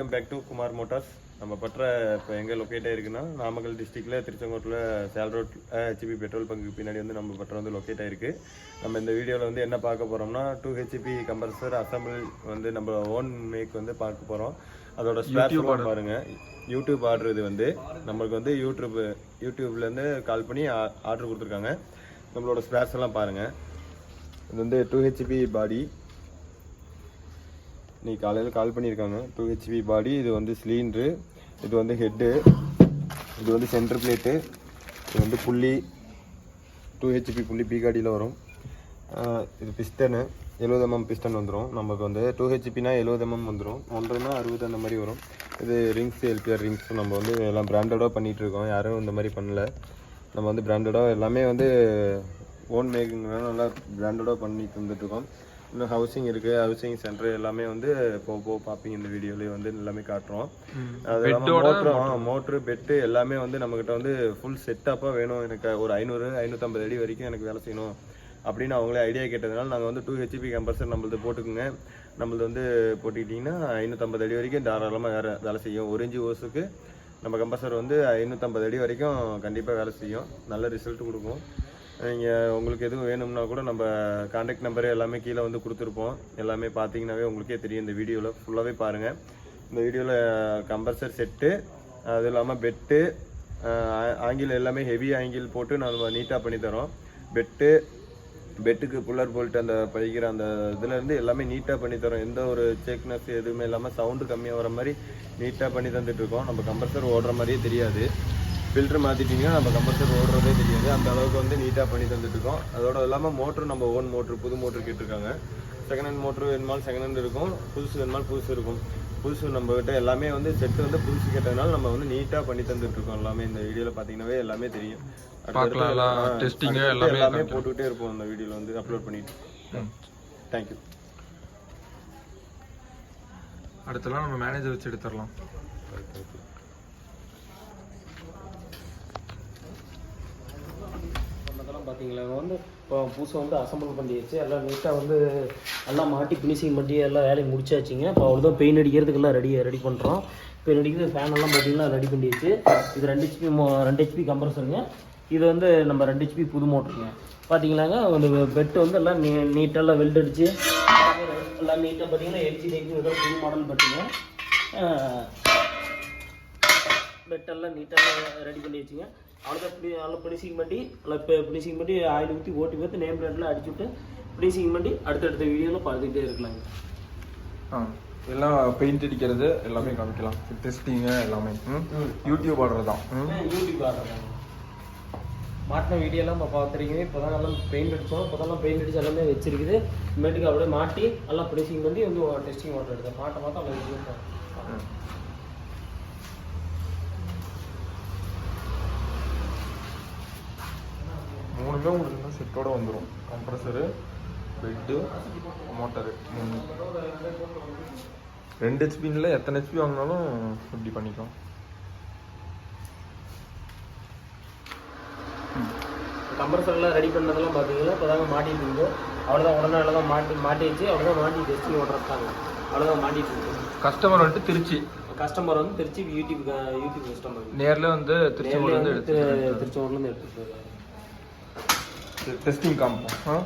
To Kumar motors நம்ம பற்ற இப்போ எங்கே லொக்கேட் ஆயிருக்குன்னா நாமக்கல் டிஸ்ட்ரிக்டில் திருச்செங்கோட்டில் sale road HP petrol bunk பின்னாடி வந்து நம்ம பற்ற வந்து லொக்கேட் ஆயிருக்கு நம்ம இந்த வீடியோவில் வந்து என்ன பார்க்க போகிறோம்னா டூ ஹெச்பி கம்பல்சர் அசம்பிள் வந்து நம்ம ஓன் மேக் வந்து பார்க்க போகிறோம் அதோட ஸ்பேர் பாருங்க. யூடியூப் ஆர்டர் இது வந்து. நம்மளுக்கு வந்து யூடியூப் யூடியூப்லேருந்து கால் பண்ணி ஆர்டர் கொடுத்துருக்காங்க. நம்மளோட ஸ்பேர்ஸ் எல்லாம் பாருங்கள் இது வந்து டூ ஹெச்பி பாடி இன்றைக்கி காலையில் கால் பண்ணியிருக்காங்க. டூ ஹெச்பி பாடி இது வந்து சிலிண்ட்ரு இது வந்து ஹெட்டு இது வந்து சென்டர் பிளேட்டு இது வந்து புள்ளி டூ ஹெச்பி புள்ளி பிகாடியில் வரும். இது பிஸ்டனு எழுபது எம்எம் பிஸ்டன் வந்துடும் நமக்கு வந்து டூ ஹெச்பினா எழுபது எம்எம் வந்துடும் ஒன்றுனா அறுபது அந்த மாதிரி வரும். இது ரிங்ஸ் எல்பிஆர் ரிங்ஸ் நம்ம வந்து எல்லாம் பிராண்டடாக பண்ணிகிட்டு இருக்கோம். யாரும் இந்த மாதிரி பண்ணல. நம்ம வந்து பிராண்டடாக எல்லாமே வந்து ஓன் மேக்கிங்லாம் நல்லா பிராண்டடாக பண்ணி தந்துட்டுருக்கோம் இன்னும் ஹவுசிங் இருக்குது ஹவுசிங் சென்டர் எல்லாமே வந்து போக போக பார்ப்பீங்க இந்த வீடியோலேயே வந்து எல்லாமே காட்டுறோம். அது இல்லாமல் மோட்ரு மோட்ரு பெட்டு எல்லாமே வந்து நம்மக்கிட்ட வந்து ஃபுல் செட்டப்பாக வேணும். எனக்கு ஒரு ஐநூறு ஐநூற்றம்பது அடி வரைக்கும் எனக்கு வேலை செய்யணும் அப்படின்னு அவங்களே ஐடியா கேட்டதுனால நாங்கள் வந்து டூ ஹெச்பி கம்பல்சர் நம்மளது போட்டுக்குங்க. நம்மளது வந்து போட்டுக்கிட்டிங்கன்னா ஐநூற்றம்பது அடி வரைக்கும் தாராளமாக வேறு வேலை செய்யும். ஒரு இன்ச்சு ஓஸுக்கு நம்ம கம்பல்சர் வந்து ஐநூற்றம்பது அடி வரைக்கும் கண்டிப்பாக வேலை செய்யும். நல்ல ரிசல்ட் கொடுக்கும். நீங்கள் உங்களுக்கு எதுவும் வேணும்னா கூட நம்ம காண்டாக்ட் நம்பரு எல்லாமே கீழே வந்து கொடுத்துருப்போம். எல்லாமே பார்த்தீங்கன்னாவே உங்களுக்கே தெரியும் இந்த வீடியோவில் ஃபுல்லாகவே பாருங்கள் இந்த வீடியோவில் கம்பல்சர் செட்டு அது இல்லாமல் பெட்டு ஆங்கிள் எல்லாமே ஹெவி ஆங்கில் போட்டு நம்ம நீட்டாக பண்ணித்தரோம் பெட்டு பெட்டுக்கு புல்லர் போல்ட் அந்த பதிக்கிற அந்த இதுலேருந்து எல்லாமே நீட்டாக பண்ணி தரோம். எந்த ஒரு சேக்னஸ் எதுவுமே இல்லாமல் சவுண்டு கம்மியாக வர மாதிரி நீட்டாக பண்ணி தந்துட்டுருக்கோம் நம்ம கம்பல்சரி ஓடுற மாதிரியே தெரியாது. ஃபில்டர் மாற்றிட்டிங்கன்னா நம்ம கம்பல்சர் ஓடுறதே தெரியாது. அந்த அளவுக்கு வந்து நீட்டாக பண்ணி தந்துட்டு இருக்கோம் அதோட இல்லாமல் மோட்ரு நம்ம ஓன் மோட்ரு புது மோட்ரு கேட்டிருக்காங்க. செகண்ட் ஹேண்ட் மோட்ரு வேணுமாலும் செகண்ட் ஹேண்ட் இருக்கும். புதுசு வேணுமாலும் புதுசு இருக்கும். புதுசு நம்ம கிட்ட எல்லாமே வந்து செட்டு வந்து புதுசு கேட்டதுனால நம்ம வந்து நீட்டாக பண்ணி தந்துட்டு இருக்கோம் எல்லாமே. இந்த வீடியோவில் பார்த்தீங்கன்னாவே எல்லாமே தெரியும். எல்லாமே போட்டுக்கிட்டே இருப்போம் இந்த வீடியோவில் வந்து அப்லோட் பண்ணிட்டு. தேங்க்யூ அடுத்தலாம் நம்ம மேனேஜர் வச்சு எடுத்துடலாம். பார்த்தீங்களா வந்து இப்போ புதுசாக வந்து அசம்பிள் பண்ணியாச்சு. எல்லாம் நீட்டாக வந்து எல்லாம் மாட்டி ஃபினிஷிங் பண்ணி எல்லாம் வேலையை முடிச்சாச்சுங்க. இப்போ அவ்வளோதான் பெயிண்ட் அடிக்கிறதுக்கெல்லாம் ரெடி ரெடி பண்ணுறோம் பெயிண்ட் அடிக்கிறது ஃபேன் எல்லாம் பார்த்தீங்கன்னா ரெடி பண்ணியாச்சு. இது ரெண்டு ஹெச்பி ரெண்டு ஹெச்பி கம்ப்ரஸருங்க இது வந்து நம்ம ரெண்டு ஹெச்பி புது மோட்டருங்க பார்த்தீங்களாங்க அந்த பெட்டு வந்து எல்லாம் நீ நீட்டெல்லாம் வெல்ட் அடித்து எல்லாம் நீட்டாக பார்த்தீங்கன்னா எல்ஜி டைப் புது மாடல் பெட்டுங்க பெட்டெல்லாம் நீட்டாக ரெடி பண்ணி வச்சுங்க அவ்வளோதான் இப்படி நல்லா ஃபினிஷிங் பண்ணி நல்லா இப்போ ஃபினிஷிங் பண்ணி ஆயில் ஊற்றி ஓட்டி பார்த்து நேம் பிளேட்லாம் அடிச்சு விட்டு ஃபினிஷிங் பண்ணி அடுத்தடுத்த வீடியோவில் பார்த்துக்கிட்டே இருக்கலாங்க. ஆ எல்லாம் பெயிண்ட் அடிக்கிறது எல்லாமே காமிக்கலாம். டெஸ்டிங்கு எல்லாமே. ம்? யூடியூப் ஆர்டர் தான். ம்? யூடியூப் ஆடுறாங்க மாட்டின வீடியோலாம் இப்போ பார்த்துருக்கீங்க. இப்போ தான் நல்லா பெயிண்ட் அடித்தோம் இப்போ தான் பெயிண்ட் அடிச்சு எல்லாமே வச்சிருக்குது. இனிமேட்டுக்கு அப்படியே மாட்டி நல்லா ஃபினிஷிங் பண்ணி வந்து டெஸ்டிங் ஓட்ட எடுத்தேன் மாட்ட மாட்ட அவ்வளோ மூணுமே உங்களுக்கு செட்டோட வந்துடும் கம்ப்ரஸரு பெட்டு மோட்டரு ரெண்டு ஹெச்பின்ல எத்தனை ஹெச்பி வாங்கினாலும் இப்படி பண்ணிக்கலாம். கம்ப்ரஸர்லாம் ரெடி பண்ணதெல்லாம் பார்த்தீங்கன்னா இப்போ தாங்க மாட்டிட்டு அவ்வளோதான் உடனே அவ்வளோதான் மாட்டி மாட்டி வச்சு அவ்வளோதான் மாட்டி டெஸ்டிங் ஓட்டுறதாங்க அவ்வளோதான் மாட்டிட்டு இருக்கு. கஸ்டமர் வந்துட்டு திருச்சி. கஸ்டமர் வந்து திருச்சி யூடியூப் யூடியூப் கஸ்டமர் நேர்ல வந்து திருச்செங்கோடு வந்து எடுத்து திருச்செங்கோட்லேருந்து எடுத்துட்டு போயிருக்காங்க டெஸ்டிங் காமிப்போம் ஆ